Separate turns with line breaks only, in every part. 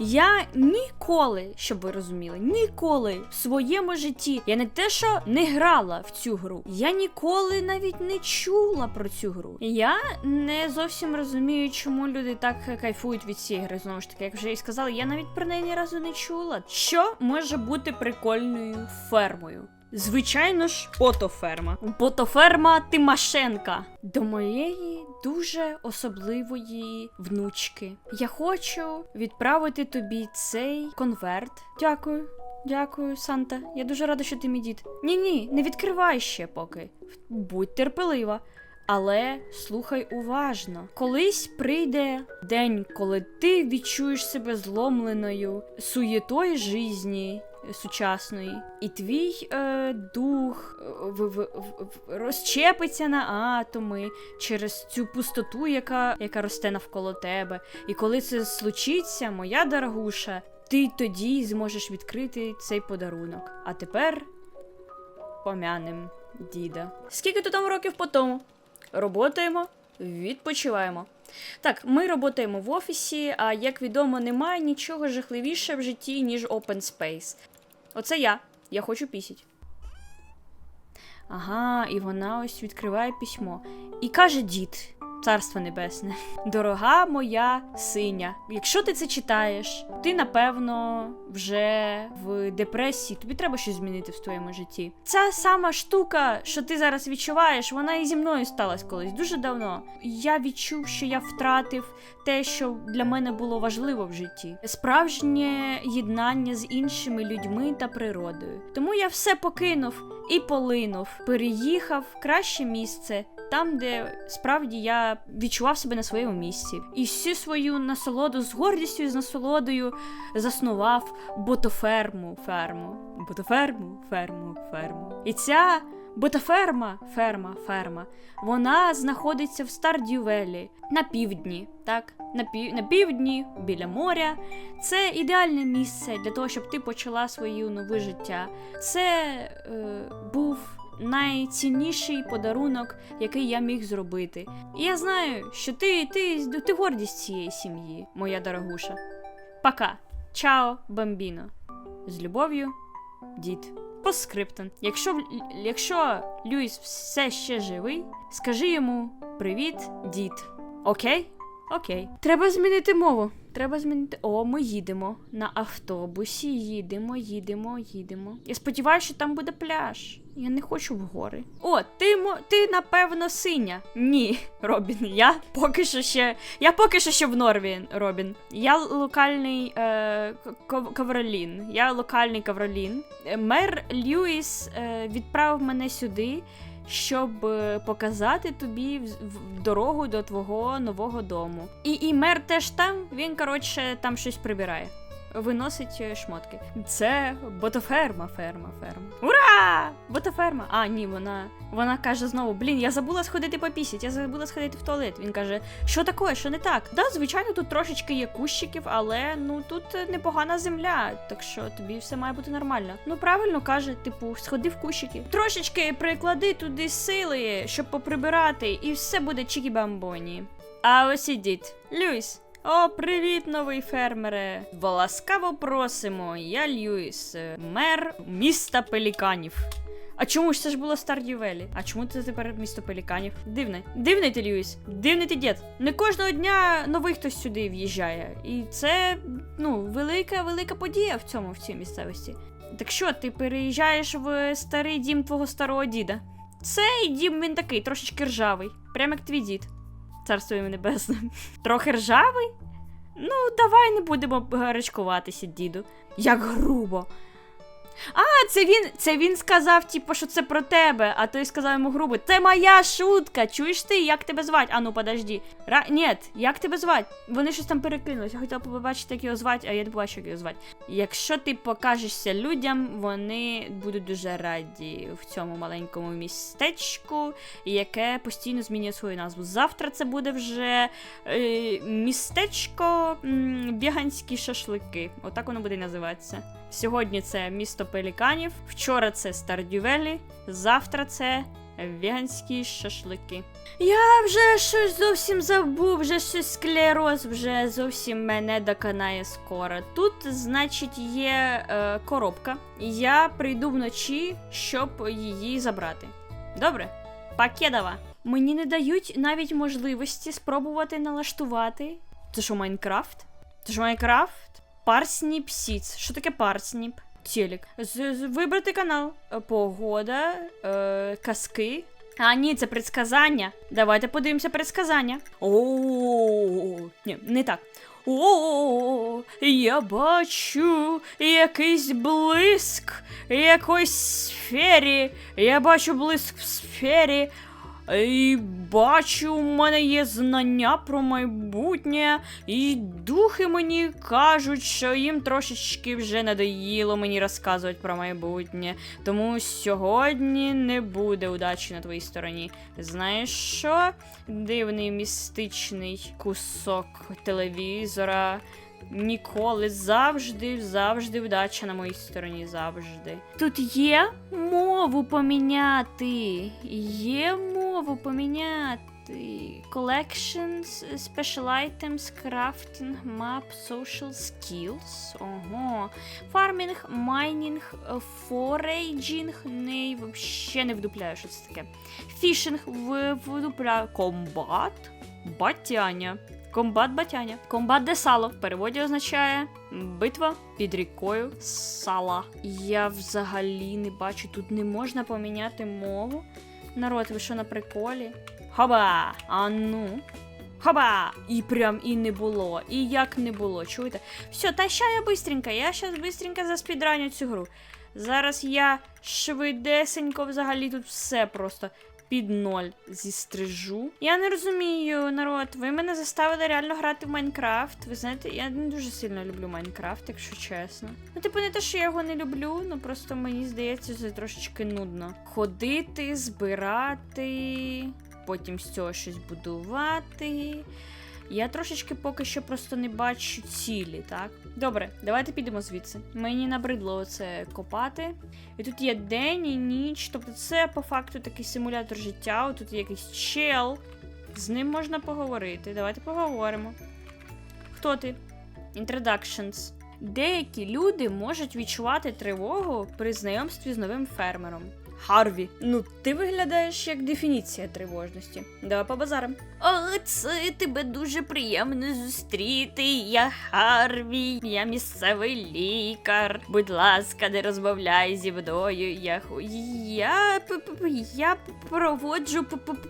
Я ніколи, щоб ви розуміли, ніколи в своєму житті я не те, що не грала в цю гру, я ніколи навіть не чула про цю гру. Я не зовсім розумію, чому люди так кайфують від цієї гри. Знову ж таки, як вже і сказала, я навіть про неї ні разу не чула. Що може бути прикольною фермою? Звичайно ж, ботоферма. Ботоферма Тимошенка. До моєї дуже особливої внучки. Я хочу відправити тобі цей конверт. Дякую. Дякую, Санта. Я дуже рада, що ти мій дід. Ні, ні, не відкривай ще поки. Будь терпелива. Але слухай уважно. Колись прийде день, коли ти відчуєш себе зломленою суєтою житті сучасної, і твій е, дух е, в, в, в, розчепиться на атоми через цю пустоту, яка, яка росте навколо тебе. І коли це случиться, моя дорогуша, ти тоді зможеш відкрити цей подарунок. А тепер помянем діда. Скільки то там років по тому? Роботаємо, відпочиваємо. Так, ми роботаємо в офісі, а як відомо, немає нічого жахливіше в житті, ніж open space. Оце я. Я хочу пісять. Ага, і вона ось відкриває письмо. І каже дід, царство небесне, дорога моя синя. Якщо ти це читаєш, ти напевно вже в депресії, тобі треба щось змінити в твоєму житті. Ця сама штука, що ти зараз відчуваєш, вона і зі мною сталася колись дуже давно. Я відчув, що я втратив те, що для мене було важливо в житті: справжнє єднання з іншими людьми та природою. Тому я все покинув і полинув, переїхав в краще місце. Там, де справді я відчував себе на своєму місці, і всю свою насолоду з гордістю і з насолодою заснував ботоферму, ферму, ботоферму, ферму, ферму. І ця ботоферма, ферма, ферма, вона знаходиться в Стардювелі на півдні, так, на, пів... на півдні, біля моря. Це ідеальне місце для того, щоб ти почала своє нове життя. Це е, був найцінніший подарунок, який я міг зробити. І я знаю, що ти, ти, ти гордість цієї сім'ї, моя дорогуша. Пока. Чао, бамбіно. З любов'ю, дід. Постскриптум. Якщо, якщо Люїс все ще живий, скажи йому привіт, дід. Окей? Окей. Треба змінити мову. Треба змінити. О, ми їдемо на автобусі. Їдемо, їдемо, їдемо. Я сподіваюся, що там буде пляж. Я не хочу в гори. О, ти мо ти напевно синя. Ні, Робін. Я поки що ще. Я поки що ще в норві, Робін. Я локальний е, кав- кавролін. Я локальний кавролін. Е, Мер Льюіс е, відправив мене сюди, щоб е, показати тобі дорогу до твого нового дому. І, і мер теж там, він, коротше, там щось прибирає. Виносить е, шмотки. Це ботоферма, ферма, ферма. Ура! Ботоферма. А, ні, вона. Вона каже знову: блін, я забула сходити попісять, я забула сходити в туалет. Він каже, що таке, що не так? Да, звичайно, тут трошечки є кущиків, але ну тут е, непогана земля, так що тобі все має бути нормально. Ну правильно каже, типу, сходи в кущики. Трошечки приклади туди сили, щоб поприбирати, і все буде чікі-бамбоні. А ось і дід. Люїс. О, привіт, новий фермере! Ласкаво просимо, я Льюіс, е, мер міста Пеліканів. А чому ж це ж було Стардювелі? А чому це тепер місто Пеліканів? Дивне. Дивний ти, Льюіс. Дивний ти дід. Не кожного дня новий хтось сюди в'їжджає. І це, ну, велика, велика подія в цьому, в цій місцевості. Так що, ти переїжджаєш в старий дім твого старого діда? Цей дім він такий, трошечки ржавий. Прям як твій дід. Царство йому небесне. Трохи ржавий? Ну, давай не будемо гарячкуватися, діду. Як грубо. Це він, це він сказав, типу, що це про тебе, а той сказав йому грубо. Це моя шутка. Чуєш ти, як тебе звать? А ну подожди. Ра... Ні, як тебе звать? Вони щось там перекинулись. Я хотіла побачити, як його звать, а я не побачила, як його звать. Якщо ти покажешся людям, вони будуть дуже раді в цьому маленькому містечку, яке постійно змінює свою назву. Завтра це буде вже е, містечко Біганські шашлики. Отак воно буде називатися. Сьогодні це місто Пеліканів, вчора це Стардювелі, завтра це Веганські шашлики. Я вже щось зовсім забув, вже щось склероз вже зовсім мене доконає скоро. Тут, значить, є е, коробка. Я прийду вночі, щоб її забрати. Добре? Пакедова. Мені не дають навіть можливості спробувати налаштувати. Це що, Майнкрафт? Це що Майнкрафт? Парсніп Сіц. Що таке парсніп? Телек. Вибрати канал. Е, Погода, е, казки. А, ні, це предсказання. Давайте подивимося предсказання. О, ні, не так. О, я бачу якийсь блиск якоїсь сфері. Я бачу блиск в сфері. І бачу, у мене є знання про майбутнє, і духи мені кажуть, що їм трошечки вже надоїло мені розказувати про майбутнє. Тому сьогодні не буде удачі на твоїй стороні. Знаєш що? Дивний містичний кусок телевізора. Ніколи, завжди, завжди вдача на моїй стороні, завжди. Тут є мову поміняти. Є мову поміняти. Collections, special items, crafting, map, social skills. Ого. Farming, mining, foraging. Не, вообще не вдупляю, що це таке. Фішинг вдупляю. Комбат. Батяня. Комбат батяня. Комбат де сало. В переводі означає битва під рікою сала. Я взагалі не бачу, тут не можна поміняти мову. Народ, ви що на приколі? Хаба! А ну. Хаба! І прям і не було. І як не було, чуєте? Все, та ща я быстренько. я щас быстренько заспідраню цю гру. Зараз я швидесенько взагалі тут все просто під ноль зістрижу. Я не розумію, народ, ви мене заставили реально грати в Майнкрафт. Ви знаєте, я не дуже сильно люблю Майнкрафт, якщо чесно. Ну, типу, не те, що я його не люблю, ну просто мені здається, це трошечки нудно. Ходити, збирати, потім з цього щось будувати. Я трошечки поки що просто не бачу цілі, так? Добре, давайте підемо звідси. Мені набридло це копати. І тут є день і ніч. Тобто це по факту такий симулятор життя. Тут є якийсь чел. З ним можна поговорити. Давайте поговоримо. Хто ти? Introductions. Деякі люди можуть відчувати тривогу при знайомстві з новим фермером. Харві, ну ти виглядаєш як дефініція тривожності. Давай по базарам. О, це тебе дуже приємно зустріти. Я Харві, я місцевий лікар. Будь ласка, не розмовляй зі мною. Я я, я проводжу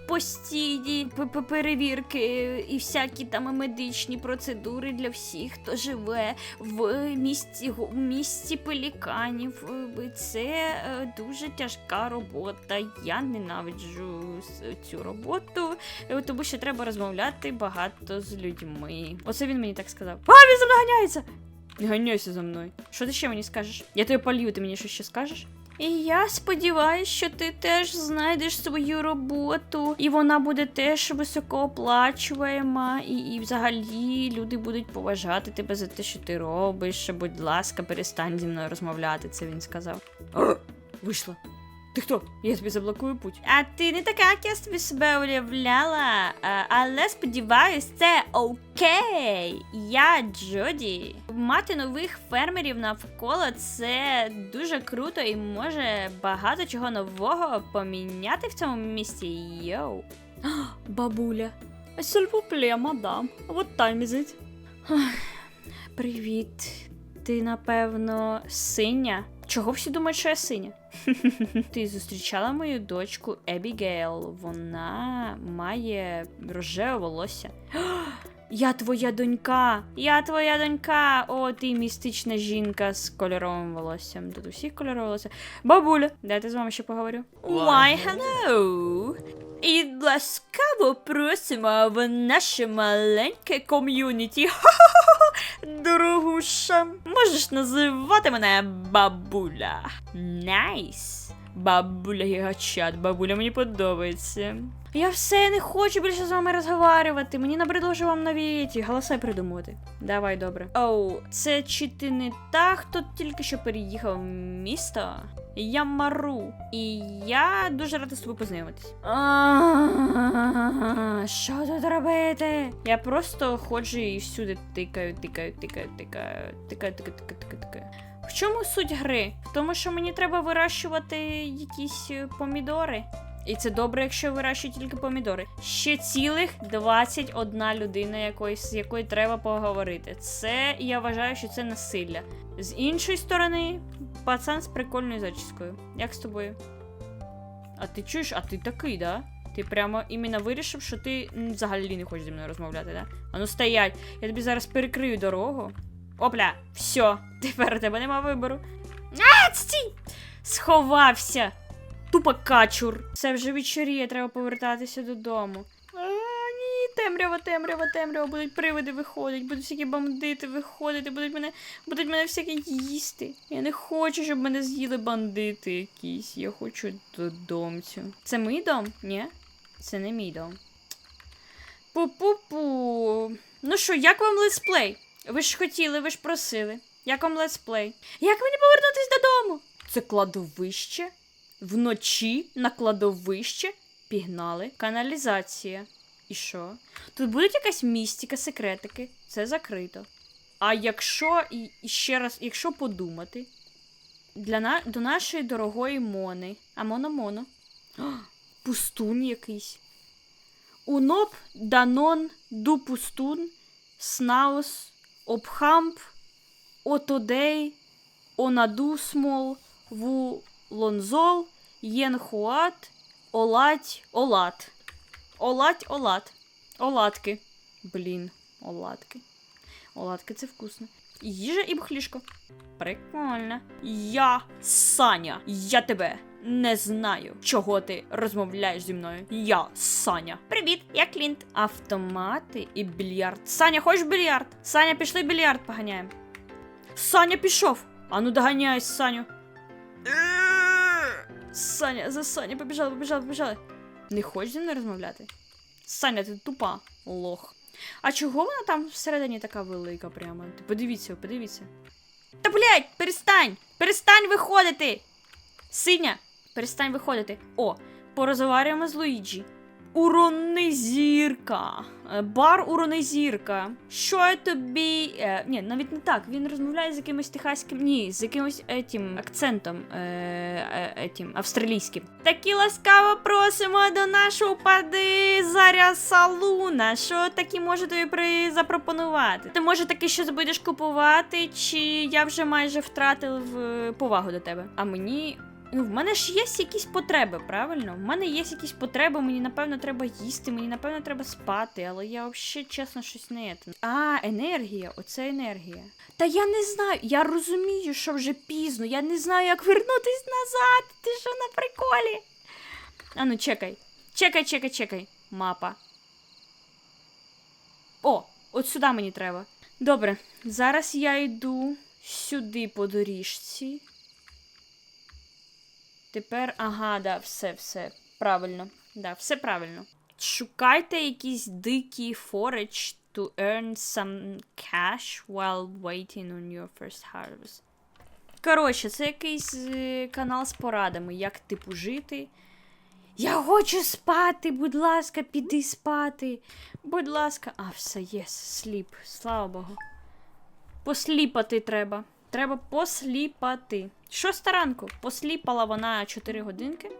постійні перевірки і всякі там медичні процедури для всіх, хто живе в місті гу- місті пеліканів. Е, Це е, дуже тяжка робота. Я ненавиджу цю роботу, е, тому що треба розмовляти багато з людьми. Оце він мені так сказав. А, він за мною ганяється! Ганяйся за мною. Що ти ще мені скажеш? Я тебе полью, ти мені що ще скажеш? І я сподіваюся, що ти теж знайдеш свою роботу, і вона буде теж високооплачуваема, і, і взагалі люди будуть поважати тебе за те, що ти робиш. Будь ласка, перестань зі мною розмовляти, це він сказав. Вийшла. Ти хто? Я тобі заблокую путь. А ти не така, як я собі себе уявляла. А, але сподіваюсь, це окей. Я Джоді. Мати нових фермерів навколо це дуже круто і може багато чого нового поміняти в цьому місті. Йоу. Бабуля. Сільвуплє, мадам. Вот time is it. Привіт. Ти, напевно, синя? Чого всі думають, що я синя? Ти зустрічала мою дочку Ебігейл. Вона має рожеве волосся. Я твоя донька! Я твоя донька! О, ти містична жінка з кольоровим волоссям. Тут усіх кольорове волосся. Бабуля, дайте з вами ще поговорю. Why, hello! І ласкаво просимо в наше маленьке ком'юніті. Ха-ха-ха! Дорогуша, можеш називати мене бабуля. Найс. Бабуля гігачат, бабуля мені подобається. Я все не хочу більше з вами розговарювати. Мені набридло вже вам нові ті голоси придумувати. Давай, добре. Оу, це чи ти не та, хто тільки що переїхав в місто? Я мару. І я дуже рада з тобою познайомитись. Що тут робити? Я просто ходжу і всюди тикаю, тикаю, тикаю, тикаю, тикаю, тикаю, тикаю, тикаю. В чому суть гри? В тому, що мені треба вирощувати якісь е, помідори. І це добре, якщо вирощують тільки помідори. Ще цілих 21 людина, якоїсь, з якою треба поговорити. Це я вважаю, що це насилля. З іншої сторони, пацан з прикольною зачіскою. Як з тобою? А ти чуєш, а ти такий, да? Ти прямо іменно вирішив, що ти взагалі не хочеш зі мною розмовляти, да? Ану стоять, я тобі зараз перекрию дорогу. Опля, все, тепер у тебе нема вибору. А, стій! Сховався! Тупо качур. Це вже вечоріє, треба повертатися додому. А, ні, темрява, темрява, темрява. Будуть привиди виходить, будуть всякі бандити виходити, будуть мене, будуть мене всякі їсти. Я не хочу, щоб мене з'їли бандити якісь. Я хочу додомцю. Це мій дом? Ні? Це не мій дом. Пу-пу-пу. Ну що, як вам летсплей? Ви ж хотіли, ви ж просили. Як вам летсплей? Як мені повернутись додому? Це кладовище? Вночі на кладовище пігнали каналізація. І що? Тут буде якась містика, секретики. Це закрито. А якщо і, ще раз, якщо подумати, для на, до нашої дорогої Мони. А моно-моно. Пустун якийсь. Уноп данон ду пустун, снаус, обхамп, отодей, онаду смол, ву лонзол, єнхуат, олать, олат. Олать, олат. Оладки. Блін, оладки. Оладки це вкусно. Їжа і бухлішко. Прикольно. Я Саня. Я тебе не знаю, чого ти розмовляєш зі мною. Я Саня. Привіт, я Клінт. Автомати і більярд. Саня, хочеш більярд? Саня, пішли більярд поганяємо. Саня пішов. Ану доганяй Саню. Саня, за Саня, побіжали, побіжали, побіжали. Не хочеш зі мною розмовляти? Саня, ти тупа, лох. А чого вона там всередині така велика прямо? Ти подивіться, подивіться. Та блядь, перестань! Перестань виходити! Синя, перестань виходити. О, порозговарюємо з Луїджі. Уронезірка. Е, Бар Уронезірка. Що я тобі. Е, ні, навіть не так. Він розмовляє з якимось техаським. Ні, з якимось етім акцентом е, е, етім, австралійським. Такі ласкаво просимо до нашого пади заря салуна. Що такі може тобі при... запропонувати? Ти може таки щось будеш купувати, чи я вже майже втратив е, повагу до тебе? А мені Ну, в мене ж є якісь потреби, правильно? В мене є якісь потреби, мені напевно треба їсти, мені напевно треба спати, але я взагалі чесно щось не. А, енергія, оце енергія. Та я не знаю, я розумію, що вже пізно, я не знаю, як вернутись назад. Ти що на приколі? А ну чекай. Чекай, чекай, чекай. Мапа. О, от сюди мені треба. Добре, зараз я йду сюди по доріжці. Тепер, ага, да, все, все. Правильно. Да, все правильно. Шукайте якісь дикі forage to earn some cash while waiting on your first harvest. Коротше, це якийсь е, канал з порадами, як типу жити. Я хочу спати, будь ласка, піди спати. Будь ласка. А, все, єс, сліп, слава Богу. Посліпати треба. Треба посліпати. Шоста ранку. Посліпала вона 4 годинки.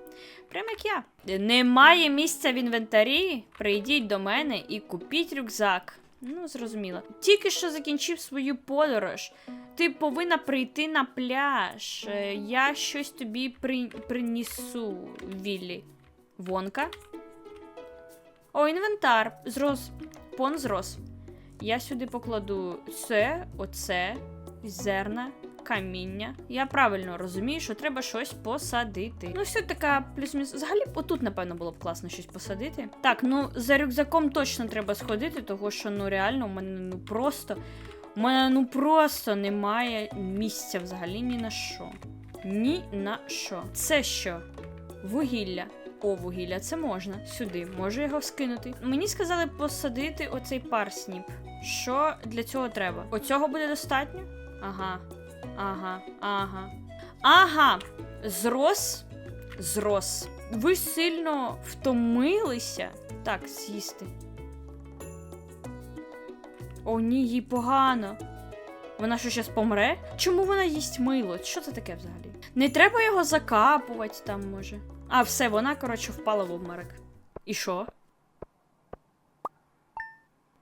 Прямо як я. Немає місця в інвентарі. Прийдіть до мене і купіть рюкзак. Ну, зрозуміло. Тільки що закінчив свою подорож. Ти повинна прийти на пляж. Е, Я щось тобі при... принесу, Віллі. Вонка. О, інвентар. Зрос. Пон зрос. Я сюди покладу це, оце, зерна, каміння. Я правильно розумію, що треба щось посадити. Ну, все така плюс-мінус. Взагалі, отут, напевно, було б класно щось посадити. Так, ну за рюкзаком точно треба сходити, того що ну реально у мене ну просто. У мене ну просто немає місця взагалі ні на що. Ні на що. Це що? Вугілля. О, вугілля, це можна. Сюди. Можу його скинути. Мені сказали посадити оцей парсніп. Що для цього треба? Оцього буде достатньо? Ага. Ага. Ага. Ага. Зрос. Зрос. Ви сильно втомилися. Так, з'їсти. О, ні, їй погано. Вона що зараз помре? Чому вона їсть мило? Що це таке взагалі? Не треба його закапувати там, може. А, все, вона, коротше, впала в обморок. І що?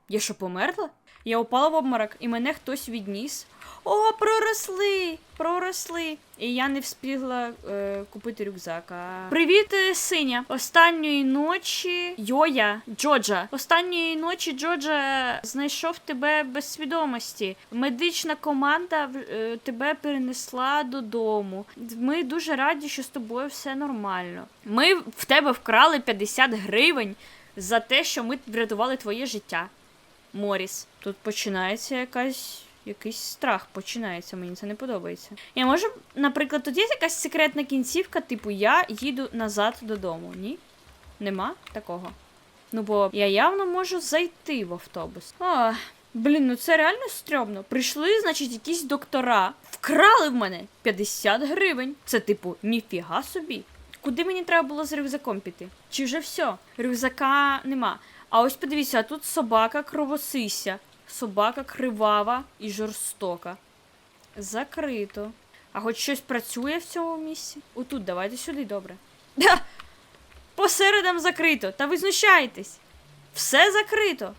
Я що, померла? Я упала в обморок, і мене хтось відніс. О, проросли! Проросли! І я не встигла е, купити рюкзак. А... Привіт, е, синя! Останньої ночі. Йоя, Джоджа. Останньої ночі Джоджа знайшов тебе без свідомості. Медична команда е, тебе перенесла додому. Ми дуже раді, що з тобою все нормально. Ми в тебе вкрали 50 гривень за те, що ми врятували твоє життя. Моріс. Тут починається якась. Якийсь страх починається, мені це не подобається. Я можу, наприклад, тут є якась секретна кінцівка, типу, я їду назад додому. Ні? Нема такого. Ну, бо я явно можу зайти в автобус. О, блін, ну це реально стрьомно. Прийшли, значить, якісь доктора, вкрали в мене 50 гривень. Це, типу, ніфіга собі. Куди мені треба було з рюкзаком піти? Чи вже все? Рюкзака нема. А ось подивіться, а тут собака кровосися. Собака кривава і жорстока. Закрито. А хоч щось працює в цьому місці? Отут, давайте сюди, добре. Да! Посередам закрито. Та ви знущаєтесь. Все закрито.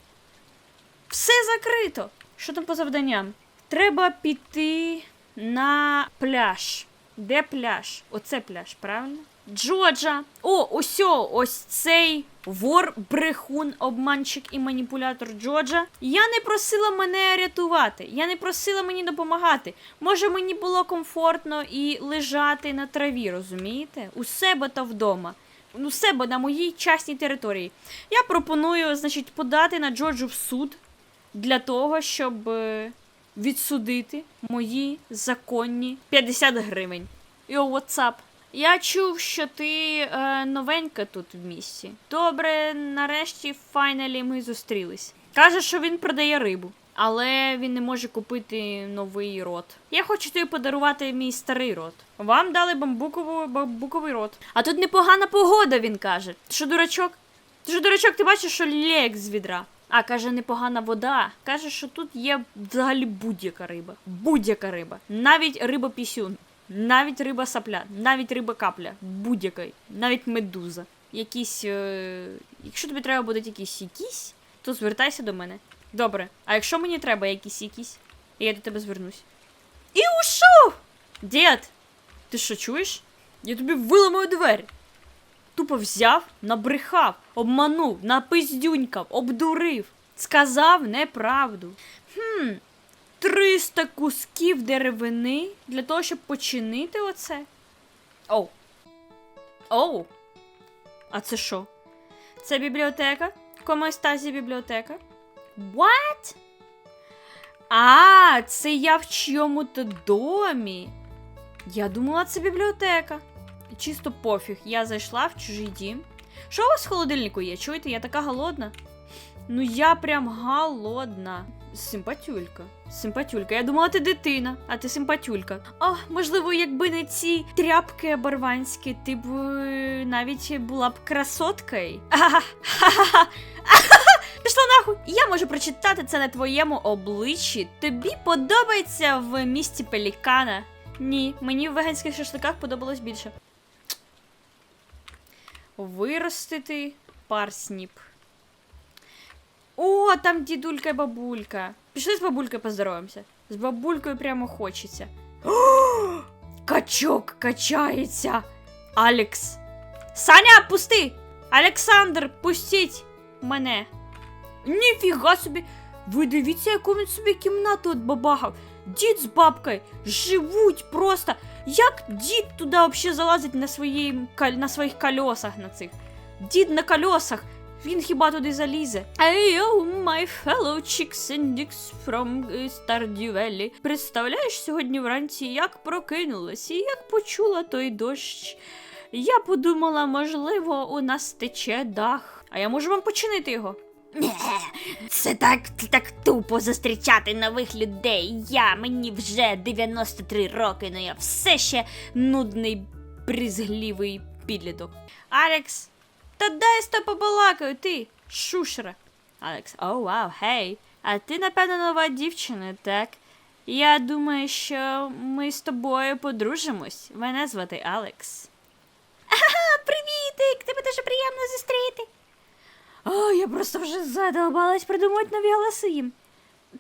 Все закрито. Що там по завданням? Треба піти на пляж. Де пляж? Оце пляж, правильно? Джоджа. О, ось ось цей вор, брехун, обманщик і маніпулятор Джоджа. Я не просила мене рятувати. Я не просила мені допомагати. Може, мені було комфортно і лежати на траві, розумієте? У себе та вдома. У себе на моїй частній території. Я пропоную, значить, подати на Джоджу в суд для того, щоб е, відсудити мої законні 50 гривень. Йо, what's up? Я чув, що ти е, новенька тут в місті. Добре, нарешті, файналі ми зустрілись. Каже, що він продає рибу, але він не може купити новий рот. Я хочу тобі подарувати мій старий рот. Вам дали бамбукову, бамбуковий рот. А тут непогана погода, він каже. Ти що, дурачок? Ти що, дурачок, ти бачиш, що лєк з відра. А каже, непогана вода. Каже, що тут є взагалі будь-яка риба. Будь-яка риба. Навіть риба пісюн. Навіть риба сапля, навіть риба капля, будь-яка, навіть медуза. Якісь. Е... Якщо тобі треба будуть якісь якісь, то звертайся до мене. Добре. А якщо мені треба якісь якісь, я до тебе звернусь. І ушов! Дід! Ти що чуєш? Я тобі виламаю двері. Тупо взяв, набрехав, обманув, напиздюнькав, обдурив, сказав неправду. Хм, 300 кусків деревини для того, щоб починити оце. Оу. Оу. А це що? Це бібліотека? Комостазі бібліотека? What? А, це я в чому-то домі. Я думала, це бібліотека. Чисто пофіг. Я зайшла в чужий дім. Що у вас в холодильнику є? Чуєте, я така голодна. Ну я прям голодна. Симпатюлька. Симпатюлька. Я думала, ти дитина, а ти симпатюлька. О, можливо, якби не ці тряпки барванські, ти б е, навіть була б красоткою. Пішла нахуй! Я можу прочитати це на твоєму обличчі. Тобі подобається в місті Пелікана? Ні, мені в веганських шашликах подобалось більше. Виростити парсніп. О, там дідулька і бабулька. Пішли з бабулькою поздороваємося. З бабулькою прямо хочеться. О, качок качається. Алекс. Саня, пусти! Олександр, пустіть мене. Ніфіга собі. Ви дивіться, яку він собі кімнату от бабахав. Дід з бабкою живуть просто. Як дід туди взагалі залазить на, свої, на своїх кольосах на цих? Дід на кольосах. Він хіба туди залізе? Hey, oh, my fellow chicks and dicks from е, Stardew Valley. Представляєш, сьогодні вранці як прокинулась і як почула той дощ. Я подумала, можливо, у нас тече дах. А я можу вам починити його.
Це так, так тупо зустрічати нових людей. Я мені вже 93 роки, но я все ще
Нудний, брізглівий підліток. Алекс, та дай з побалакаю, ти, шушера. Алекс, о, вау, гей. А ти, напевно, нова дівчина, так? Я думаю, що ми з тобою подружимось. Мене звати Алекс.
Привітик, тебе дуже приємно зустріти.
О, я просто вже задолбалась придумати нові голоси.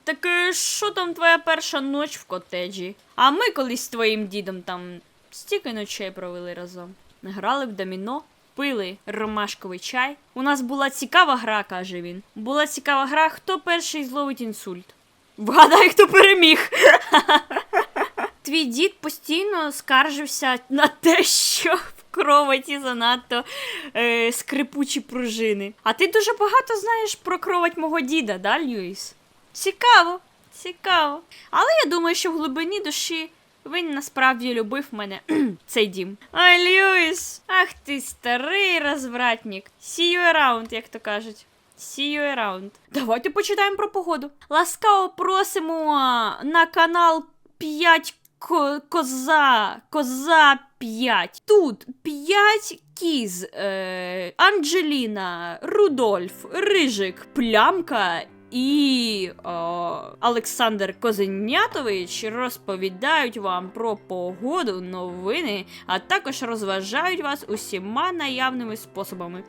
Так е, що там твоя перша ноч в котеджі? А ми колись з твоїм дідом там стільки ночей провели разом. Грали в доміно, пили ромашковий чай. У нас була цікава гра, каже він. Була цікава гра, хто перший зловить інсульт. Вгадай, хто переміг. Твій дід постійно скаржився на те, що в кроваті занадто е, скрипучі пружини. А ти дуже багато знаєш про кровать мого діда, да, Льюіс? Цікаво, цікаво. Але я думаю, що в глибині душі він насправді любив мене цей дім. Ай, Льюіс! Ах ти старий розвратник. See you around, як то кажуть. See you around. Давайте почитаємо про погоду. Ласкаво просимо на канал 5 ко- коза. Коза 5. Тут 5 кіз. Е, Анджеліна, Рудольф, Рижик, Плямка. І о, Олександр Козенятович розповідають вам про погоду, новини, а також розважають вас усіма наявними способами.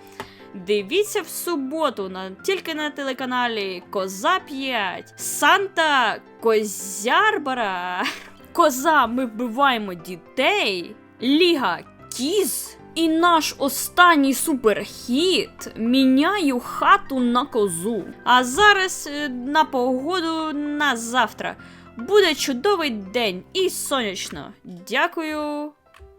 Дивіться в суботу на тільки на телеканалі Коза 5, Санта Козярбара, Коза, ми вбиваємо дітей, Ліга Кіз. І наш останній суперхіт міняю хату на козу. А зараз е, на погоду на завтра. Буде чудовий день і сонячно. Дякую,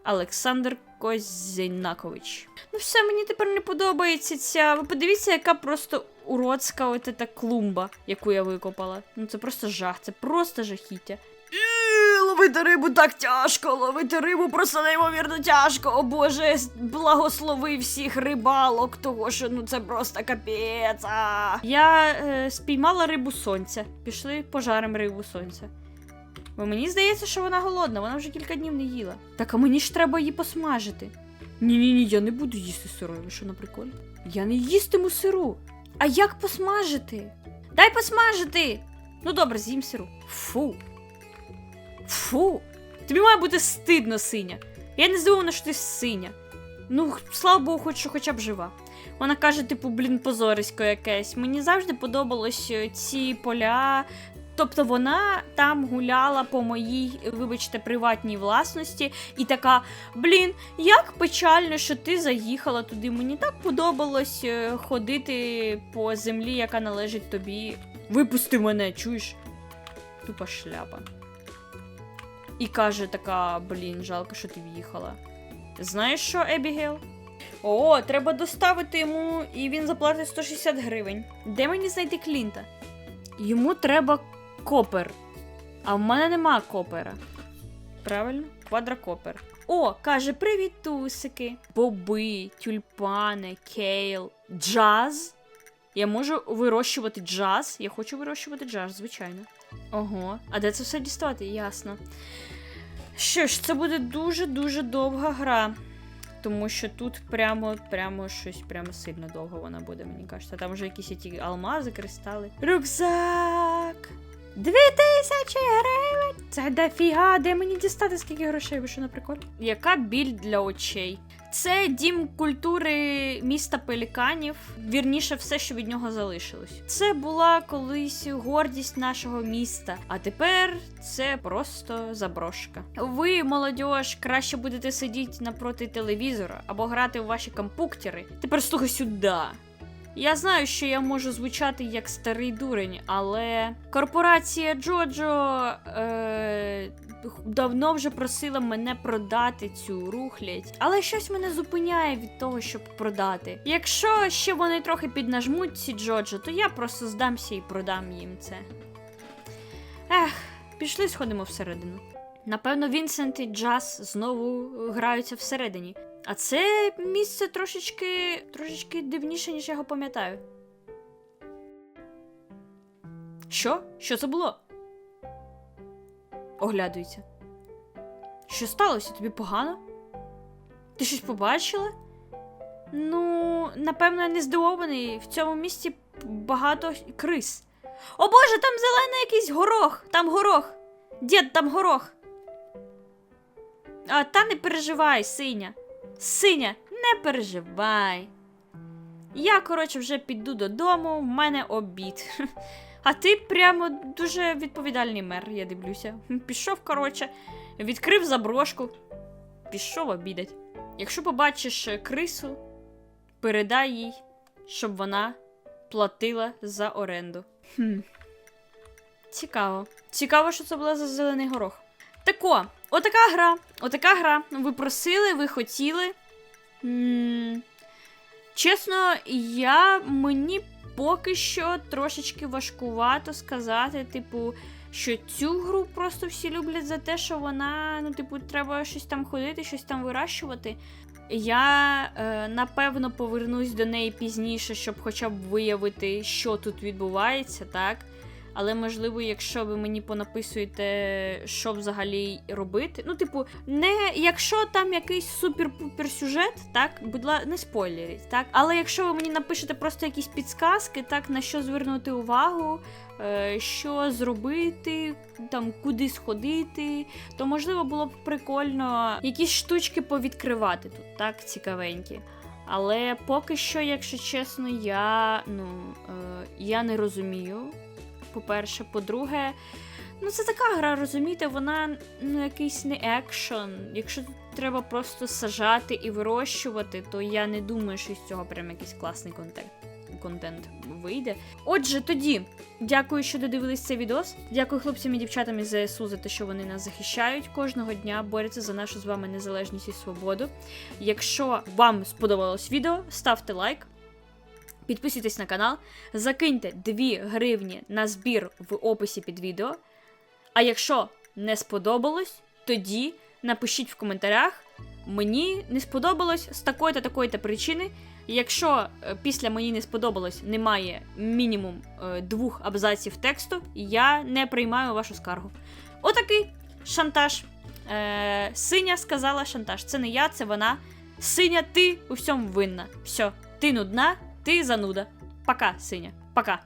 Олександр Козінакович. Ну все, мені тепер не подобається ця. Ви подивіться, яка просто уродська ця клумба, яку я викопала. Ну це просто жах, це просто жахіття. Ловити рибу так тяжко, ловити рибу просто неймовірно тяжко. О боже, благослови всіх рибалок, того що ну це просто капець. Я е, спіймала рибу сонця. Пішли пожаримо рибу сонця. Бо мені здається, що вона голодна, вона вже кілька днів не їла. Так, а мені ж треба її посмажити. Ні, ні, я не буду їсти сирою. Що на приколі? Я не їстиму сиру. А як посмажити? Дай посмажити! Ну добре, з'їм сиру. Фу. Фу. Тобі має бути стидно, синя. Я не здивована, що ти синя. Ну, слава Богу, хоч що хоча б жива. Вона каже, типу, блін, позорисько якесь. Мені завжди подобалось е, ці поля. Тобто вона там гуляла по моїй, вибачте, приватній власності, і така: блін, як печально, що ти заїхала туди. Мені так подобалось е, ходити по землі, яка належить тобі. Випусти мене, чуєш? Тупа шляпа. І каже така: блін, жалко, що ти в'їхала. Знаєш що, Ебігейл? О, треба доставити йому, і він заплатить 160 гривень. Де мені знайти Клінта? Йому треба копер. А в мене нема копера. Правильно? Квадрокопер. О, каже: привіт, тусики. Боби, тюльпани, кейл, джаз. Я можу вирощувати джаз. Я хочу вирощувати джаз, звичайно. Ого, а де це все дістати? Ясно. Що ж, це буде дуже-дуже довга гра. Тому що тут прямо, прямо щось прямо сильно довго вона буде, мені кажеться. Там вже якісь ті алмази, кристали. Рюкзак! Дві тисячі гривень! Це дофіга, де мені дістати скільки грошей, ви що на приколі? Яка біль для очей? Це дім культури міста Пеліканів. Вірніше, все, що від нього залишилось. Це була колись гордість нашого міста, а тепер це просто заброшка. Ви, молодь, краще будете сидіти напроти телевізора або грати у ваші компуктери. Тепер слухай сюди. Я знаю, що я можу звучати як старий дурень, але корпорація Джоджо е, давно вже просила мене продати цю рухлядь, але щось мене зупиняє від того, щоб продати. Якщо ще вони трохи піднажмуть ці Джоджо, то я просто здамся і продам їм це. Ех, пішли сходимо всередину. Напевно, Вінсент і Джаз знову граються всередині. А це місце трошечки, трошечки дивніше, ніж я його пам'ятаю. Що? Що це було? Оглядується. Що сталося? Тобі погано? Ти щось побачила? Ну, напевно, я не здивований. В цьому місті багато крис. О боже, там зелений якийсь горох! Там горох! Дід, там горох! А та не переживай, синя. Синя, не переживай. Я, коротше, вже піду додому, в мене обід. А ти прямо дуже відповідальний мер, я дивлюся. Пішов, коротше, відкрив заброшку, пішов обідать. Якщо побачиш крису, передай їй, щоб вона платила за оренду. Хм. Цікаво. Цікаво, що це була за зелений горох. Тако, отака гра. Отака гра. Ви просили, ви хотіли. м Чесно, я мені поки що трошечки важкувато сказати, типу, що цю гру просто всі люблять за те, що вона, ну, типу, треба щось там ходити, щось там вирощувати. Я е, напевно повернусь до неї пізніше, щоб хоча б виявити, що тут відбувається, так? Але можливо, якщо ви мені понаписуєте, що взагалі робити. Ну, типу, не якщо там якийсь супер-пупер сюжет, так, будь ласка, не спойлеріть, так. Але якщо ви мені напишете просто якісь підсказки, так, на що звернути увагу, е, що зробити, там, куди сходити, то можливо було б прикольно якісь штучки повідкривати тут, так, цікавенькі. Але поки що, якщо чесно, я ну е, я не розумію. По-перше, по-друге, ну це така гра, розумієте, вона ну якийсь не екшон. Якщо треба просто сажати і вирощувати, то я не думаю, що з цього прям якийсь класний контент. Контент вийде. Отже, тоді дякую, що додивились цей відос. Дякую хлопцям і дівчатам із ЗСУ за те, що вони нас захищають кожного дня, борються за нашу з вами незалежність і свободу. Якщо вам сподобалось відео, ставте лайк. Підписуйтесь на канал, закиньте 2 гривні на збір в описі під відео. А якщо не сподобалось, тоді напишіть в коментарях. Мені не сподобалось з такої та такої та причини. Якщо е, після мені не сподобалось немає мінімум е, двох абзаців тексту, я не приймаю вашу скаргу. Отакий шантаж. Е, синя сказала шантаж. Це не я, це вона. Синя, ти у всьому винна. Все, ти нудна, ти зануда. Пока, синя. Пока.